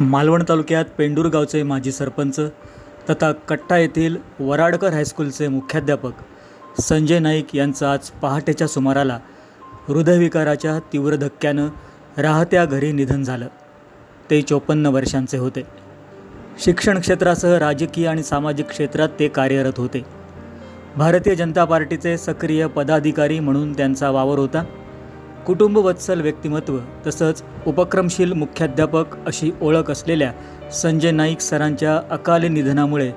मालवण तालुक्यात पेंडूर गावचे माजी सरपंच तथा कट्टा येथील वराडकर हायस्कूलचे मुख्याध्यापक संजय नाईक यांचं आज पहाटेच्या सुमाराला हृदयविकाराच्या तीव्र धक्क्यानं राहत्या घरी निधन झालं. ते चोपन्न वर्षांचे होते. शिक्षण क्षेत्रासह राजकीय आणि सामाजिक क्षेत्रात ते कार्यरत होते. भारतीय जनता पार्टीचे सक्रिय पदाधिकारी म्हणून त्यांचा वावर होता. कुटुंबवत्सल व्यक्तिमत्व तसंच उपक्रमशील मुख्याध्यापक अशी ओळख असलेल्या संजय नाईक सरांच्या अकाली निधनामुळे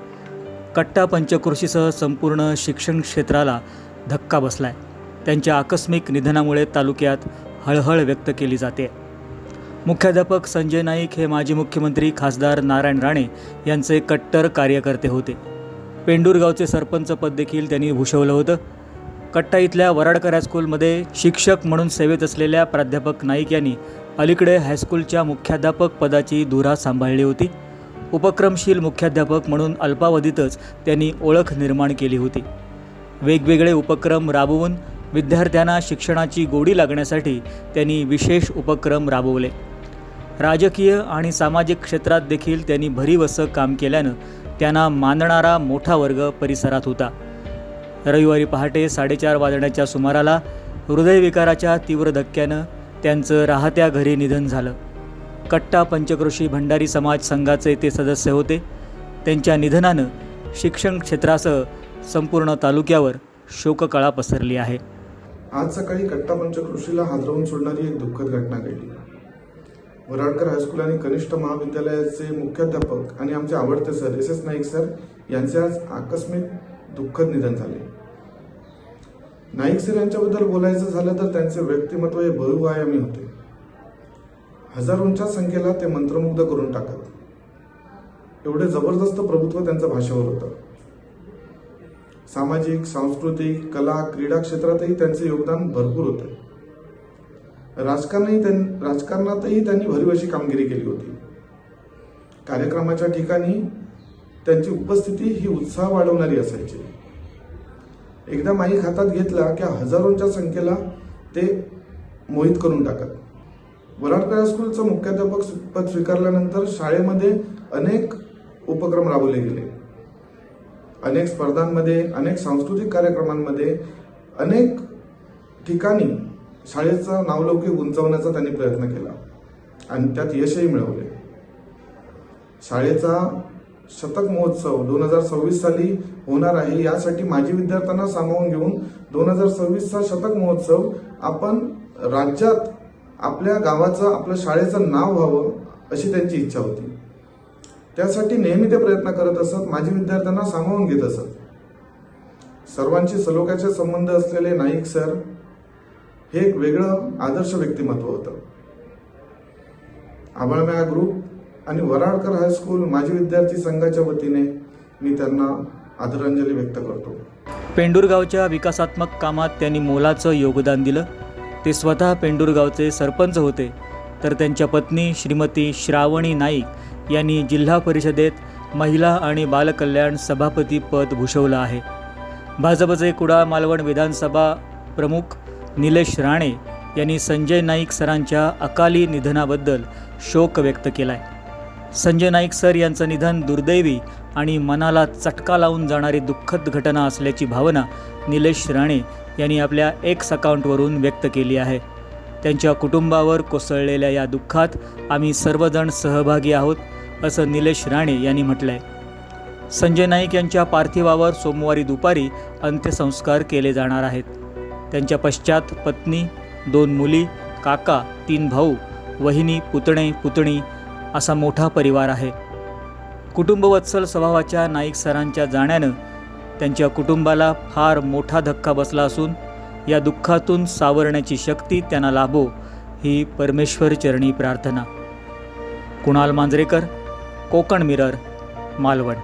कट्टा पंचक्रोशीसह संपूर्ण शिक्षण क्षेत्राला धक्का बसलाय. त्यांच्या आकस्मिक निधनामुळे तालुक्यात हळहळ व्यक्त केली जाते. मुख्याध्यापक संजय नाईक हे माजी मुख्यमंत्री खासदार नारायण राणे यांचे कट्टर कार्यकर्ते होते. पेंडूरगावचे सरपंच पद देखील त्यांनी भूषवलं होतं. कट्टा इथल्या वराडकर हायस्कूलमध्ये शिक्षक म्हणून सेवेत असलेल्या प्राध्यापक नाईक यांनी अलीकडे हायस्कूलच्या मुख्याध्यापक पदाची धुरा सांभाळली होती. उपक्रमशील मुख्याध्यापक म्हणून अल्पावधीतच त्यांनी ओळख निर्माण केली होती. वेगवेगळे उपक्रम राबवून विद्यार्थ्यांना शिक्षणाची गोडी लागण्यासाठी त्यांनी विशेष उपक्रम राबवले. राजकीय आणि सामाजिक क्षेत्रात देखील त्यांनी भरीवसं काम केल्यानं त्यांना मानणारा मोठा वर्ग परिसरात होता. रविवारी पहाटे साडेचार वाजण्याच्या सुमाराला हृदयविकाराच्या तीव्र धक्क्यानं त्यांचं राहत्या घरी निधन झालं. कट्टा पंचक्रोशी भंडारी समाज संघाचे ते सदस्य होते. त्यांच्या निधनानं शिक्षण क्षेत्रासह संपूर्ण तालुक्यावर शोककळा पसरली आहे. आज सकाळी कट्टा पंचकृषीला हादरवून सोडणारी एक दुःखद घटना घडली. वराडकर हायस्कूल आणि कनिष्ठ महाविद्यालयाचे मुख्याध्यापक आणि आमचे आवडते sir S S Naik sir यांचे आज आकस्मिक दुःखद निधन झाले. नाईक सर यांच्याबद्दल बोलायचं झालं तर त्यांचे व्यक्तिमत्व हे बहुआयामी होते. हजारोंच्या संख्येला ते मंत्रमुग्ध करून टाकत. एवढे जबरदस्त प्रभुत्व त्यांच्या भाषेवर होतं. सामाजिक सांस्कृतिक कला क्रीडा क्षेत्रातही त्यांचे योगदान भरपूर होते. राजकारणही त्यां- राजकारणातही त्यांनी भरीव अशी कामगिरी केली होती. कार्यक्रमाच्या ठिकाणी त्यांची उपस्थिती ही उत्साह वाढवणारी असायची. एकदा माईक हातात घेतला की हजारोंच्या संख्येला ते मोहित करून टाकत. वराडकर हायस्कूलचं मुख्याध्यापक पद स्वीकारल्यानंतर शाळेमध्ये अनेक उपक्रम राबवले गेले. अनेक स्पर्धांमध्ये अनेक सांस्कृतिक कार्यक्रमांमध्ये अनेक ठिकाणी शाळेचा नावलौकिक उंचावण्याचा त्यांनी प्रयत्न केला आणि त्यात यशही मिळवले. शाळेचा शतक महोत्सव दोन हजार सव्वीस साली होणार आहे. यासाठी माजी विद्यार्थ्यांना सामावून घेऊन दोन हजार सव्वीसचा शतक महोत्सव आपण राज्यात आपल्या गावाचं आपल्या शाळेचं नाव व्हावं अशी त्यांची इच्छा होती. त्यासाठी नेहमी ते प्रयत्न करत असत माजी विद्यार्थ्यांना सामावून घेत असत. सर्वांशी सलोख्याचे संबंध असलेले नाईक सर हे एक वेगळं आदर्श व्यक्तिमत्व होतं. आबाळम्या ग्रुप आणि वराडकर हायस्कूल माजी विद्यार्थी संघाच्या वतीने मी त्यांना आदरांजली व्यक्त करतो. पेंडूरगावच्या विकासात्मक कामात त्यांनी मोलाचं योगदान दिलं. ते स्वतः पेंडुरगावचे सरपंच होते. तर त्यांच्या पत्नी श्रीमती श्रावणी नाईक यांनी जिल्हा परिषदेत महिला आणि बालकल्याण सभापती पद भूषवलं आहे. भाजपचे कुडाळ मालवण विधानसभा प्रमुख निलेश राणे यांनी संजय नाईक सरांच्या अकाली निधनाबद्दल शोक व्यक्त केला आहे संजय नाईक सर यांचं निधन दुर्दैवी आणि मनाला चटका लावून जाणारी दुःखद घटना असल्याची भावना निलेश राणे यांनी आपल्या एक्स अकाउंटवरून व्यक्त केली आहे. त्यांच्या कुटुंबावर कोसळलेल्या या दुःखात आम्ही सर्वजण सहभागी आहोत असं निलेश राणे यांनी म्हटलंय. संजय नाईक यांच्या पार्थिवावर सोमवारी दुपारी अंत्यसंस्कार केले जाणार आहेत. त्यांच्या पश्चात पत्नी दोन मुली काका तीन भाऊ वहिनी पुतणे पुतणी असा मोठा परिवार आहे. कुटुंबवत्सल स्वभावाच्या नाईक सरांच्या जाण्यानं त्यांच्या कुटुंबाला फार मोठा धक्का बसला असून या दुःखातून सावरण्याची शक्ती त्यांना लाभो ही परमेश्वर चरणी प्रार्थना. कुणाल मांजरेकर कोकण मिरर मालवण.